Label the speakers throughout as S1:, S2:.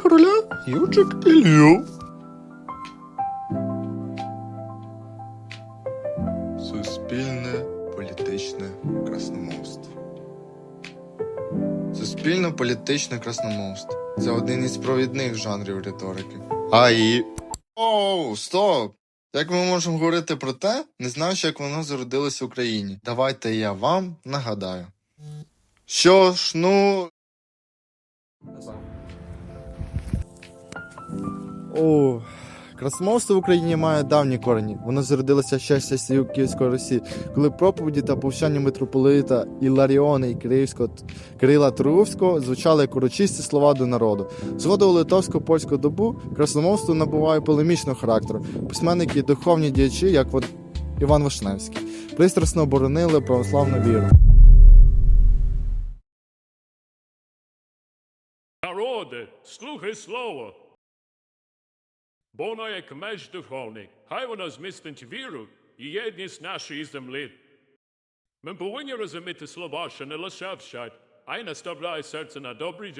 S1: головних ролях Юрчик Ілью. Суспільне політичне красномовство. Суспільно-політичне красномовство. Це один із провідних жанрів риторики. А і. Оу, стоп! Як ми можемо говорити про те, не знаючи, як воно зародилося в Україні? Давайте я вам нагадаю. Що ж, ну. О, красномовство в Україні має давні корені. Воно зародилося ще з часів Київської Русі, коли проповіді та повчання митрополита Іларіона і Київського Кирила Трувського звучали як урочисті слова до народу. Згодом у литовсько-польську добу красномовство набуває полемічного характеру. Письменники і духовні діячі, як Іван Вишневський, пристрасно оборонили православну віру.
S2: Народи, слухай слово. Бо як меч духовний, хай воно змістить віру і єдність нашої землі. Ми повинні розуміти слова, що не лише вчать, а й наставляє серце на добрі.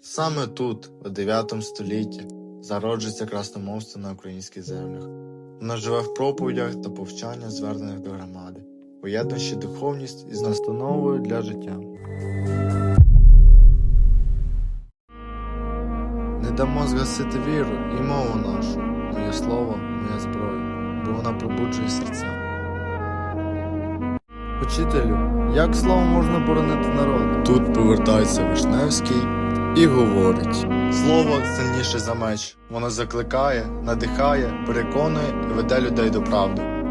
S1: Саме тут, у 9 столітті, зароджується красномовство на українських землях. Воно живе в проповідях та повчаннях, звернених до громади, поєднуючи духовність із настановою для життя. Не дамо згасити віру і мову нашу, моє слово, моя зброя, бо вона пробуджує серця. Учителю, як словом можна боронити народ? Тут повертається Вишневський і говорить: Слово сильніше за меч. Воно закликає, надихає, переконує і веде людей до правди.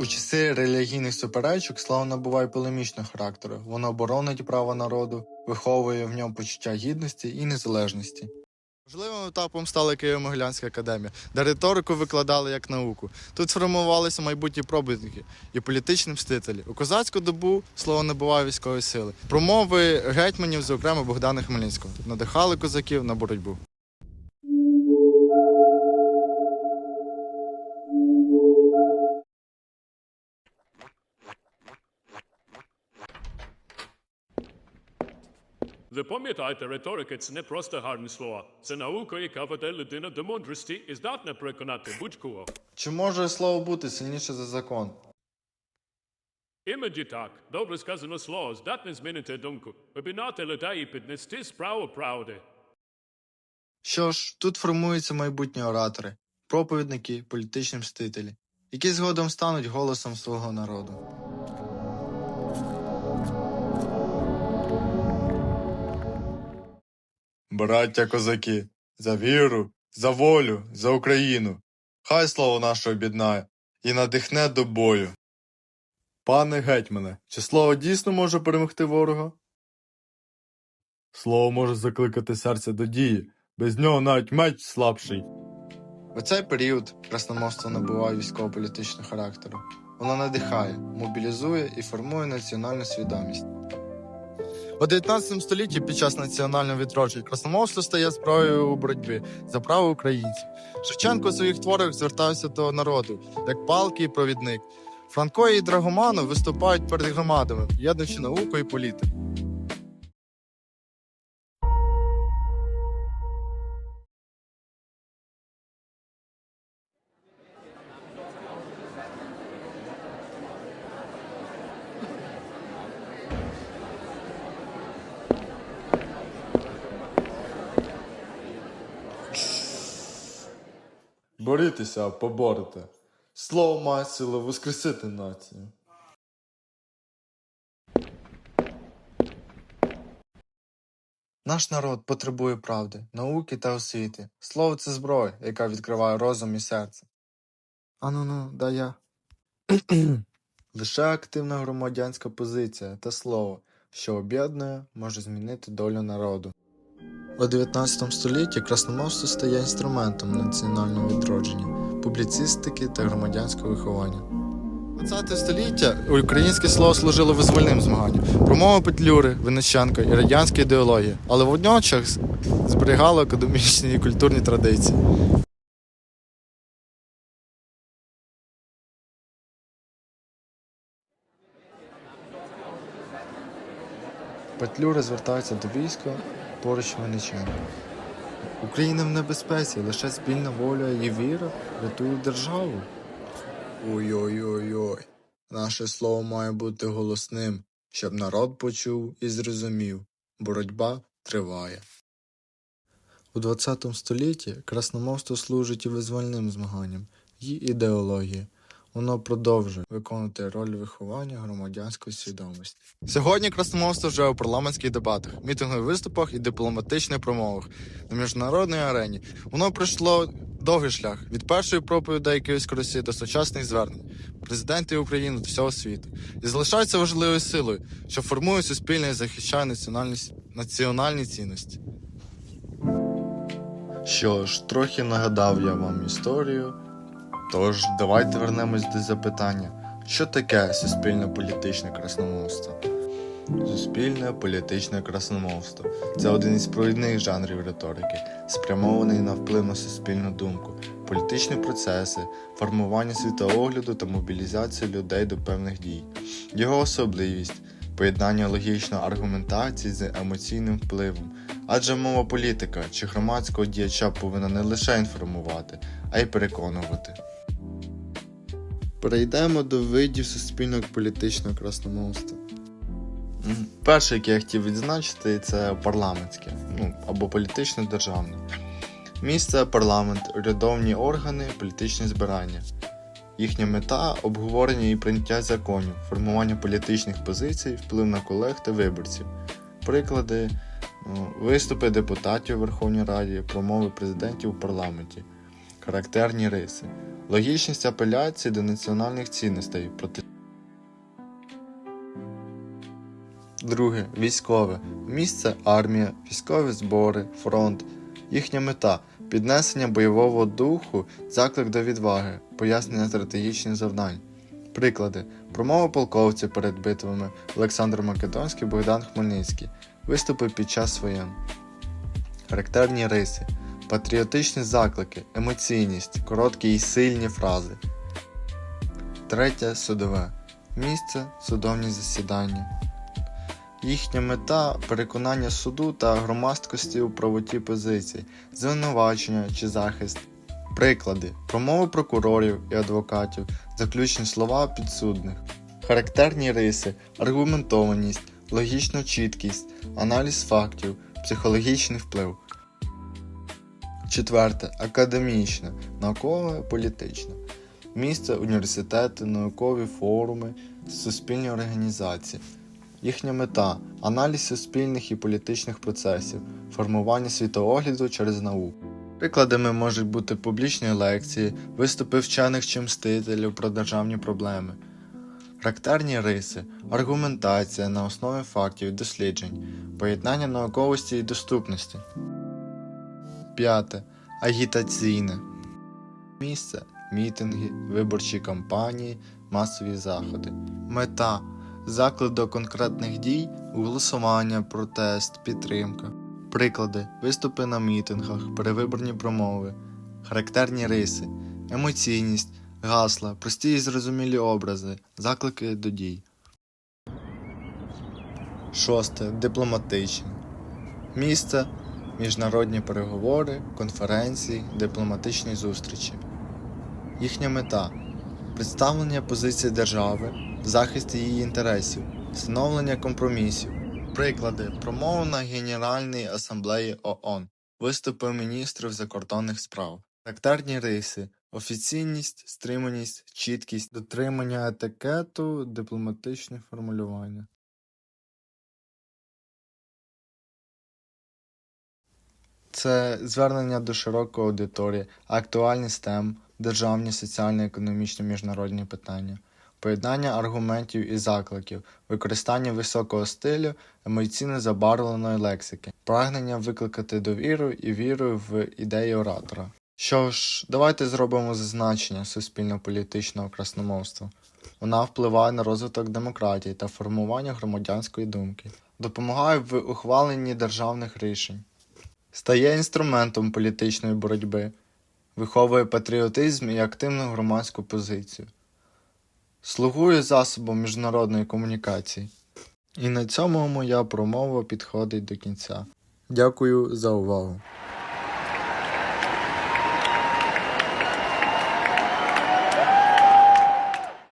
S1: У часи релігійних суперечок слово набуває полемічного характеру. Воно боронить право народу, виховує в ньому почуття гідності і незалежності. Важливим етапом стала Києво-Могилянська академія, де риторику викладали як науку. Тут формувалися майбутні пробитники і політичні мстителі. У козацьку добу слово набуває військової сили. Промови гетьманів, зокрема Богдана Хмельницького, надихали козаків на боротьбу.
S2: Запам'ятайте, риторика це не просто гарні слова. Це наука, яка веде людину до мудрості і здатна переконати будь-кого.
S1: Чи може слово бути сильніше за закон?
S2: Іноді так, добре сказано слово, здатне змінити думку, обігнати людей і піднести справу правди.
S1: Що ж, тут формуються майбутні оратори, проповідники, політичні мстителі, які згодом стануть голосом свого народу. Браття козаки, за віру, за волю, за Україну. Хай слово наше об'єднає і надихне до бою. Пане гетьмане, чи слово дійсно може перемогти ворога? Слово може закликати серце до дії, без нього навіть меч слабший. У цей період красномовство набуває військово-політичного характеру. Воно надихає, мобілізує і формує національну свідомість. У 19 столітті під час національного відродження красномовство стає справою у боротьбі за право українців. Шевченко у своїх творах звертався до народу як палки і провідник. Франко і Драгоманов виступають перед громадами, єднуючи науку і політику. Борітеся, поборете. Слово має силу воскресити націю. Наш народ потребує правди, науки та освіти. Слово це зброя, яка відкриває розум і серце. Ану ну, да я. Лише активна громадянська позиція та слово, що об'єднує, може змінити долю народу. У 19 столітті красномовство стає інструментом національного відродження, публіцистики та громадянського виховання. 20 століття українське слово служило визвольним змаганням, промова Петлюри, Винниченка і радянська ідеологія, але водночас зберігало академічні і культурні традиції. Петлюра звертається до війська поруч Винниченка. Україна в небезпеці, лише спільна воля і віра рятують державу. Ой-ой-ой-ой. Наше слово має бути голосним, щоб народ почув і зрозумів. Боротьба триває. У ХХ столітті красномовство служить і визвольним змаганням, і ідеології. Воно продовжує виконувати роль виховання громадянської свідомості. Сьогодні красномовство вже у парламентських дебатах, мітингових виступах і дипломатичних промовах на міжнародній арені. Воно пройшло довгий шлях від першої проповідей Київської Росії до сучасних звернень президентів України до всього світу і залишається важливою силою, що формує суспільне і захищає національні, національні цінності. Що ж, трохи нагадав я вам історію. Тож давайте вернемось до запитання, що таке суспільне політичне красномовство? Суспільне політичне красномовство це один із провідних жанрів риторики, спрямований на вплив на суспільну думку, політичні процеси, формування світоогляду та мобілізацію людей до певних дій. Його особливість поєднання логічної аргументації з емоційним впливом. Адже мова політика чи громадського діяча повинна не лише інформувати, а й переконувати. Перейдемо до видів суспільного політичного красномовства. Перше, яке я хотів відзначити, це парламентське, ну або політично державне. Місце парламент, урядовні органи, політичні збирання. Їхня мета обговорення і прийняття законів, формування політичних позицій, вплив на колег та виборців. Приклади ну, виступи депутатів у Верховній Раді, промови президентів у парламенті, характерні риси, логічність апеляції до національних цінностей проти. Друге військове. Місце армія, військові збори, фронт. Їхня мета піднесення бойового духу, заклик до відваги, пояснення стратегічних завдань. Приклади: промова полковців перед битвами Олександр Македонський, Богдан Хмельницький, виступи під час воєн. Характерні риси, патріотичні заклики, емоційність, короткі і сильні фрази. Третє судове. Місце судовні засідання. Їхня мета переконання суду та громадськості у правоті позицій, звинувачення чи захист. Приклади: промови прокурорів і адвокатів, заключні слова підсудних, характерні риси, аргументованість, логічна чіткість, аналіз фактів, психологічний вплив. Четверте академічне, наукове, політичне. Місце університети, наукові форуми, суспільні організації. Їхня мета аналіз суспільних і політичних процесів, формування світоогляду через науку. Прикладами можуть бути публічні лекції, виступи вчених чи мстителів про державні проблеми, характерні риси, аргументація на основі фактів і досліджень, поєднання науковості і доступності. П'яте. Агітаційне місце мітинги, виборчі кампанії, масові заходи. Мета заклик до конкретних дій, голосування, протест, підтримка. Приклади: виступи на мітингах, перевиборні промови, характерні риси, емоційність, гасла, прості і зрозумілі образи, заклики до дій. Шосте. Дипломатичне. Місце міжнародні переговори, конференції, дипломатичні зустрічі. Їхня мета представлення позиції держави, захист її інтересів, встановлення компромісів. Приклади промова на Генеральній асамблеї ООН, виступи міністрів закордонних справ, характерні риси, офіційність, стриманість, чіткість, дотримання етикету, дипломатичні формулювання. Це звернення до широкої аудиторії, актуальні STEM, державні, соціально-економічні міжнародні питання, поєднання аргументів і закликів, використання високого стилю, емоційно забарвленої лексики, прагнення викликати довіру і віру в ідеї оратора. Що ж, давайте зробимо зазначення суспільно-політичного красномовства. Вона впливає на розвиток демократії та формування громадянської думки, допомагає в ухваленні державних рішень стає інструментом політичної боротьби, виховує патріотизм і активну громадську позицію, слугує засобом міжнародної комунікації, І на цьому моя промова підходить до кінця. Дякую за увагу.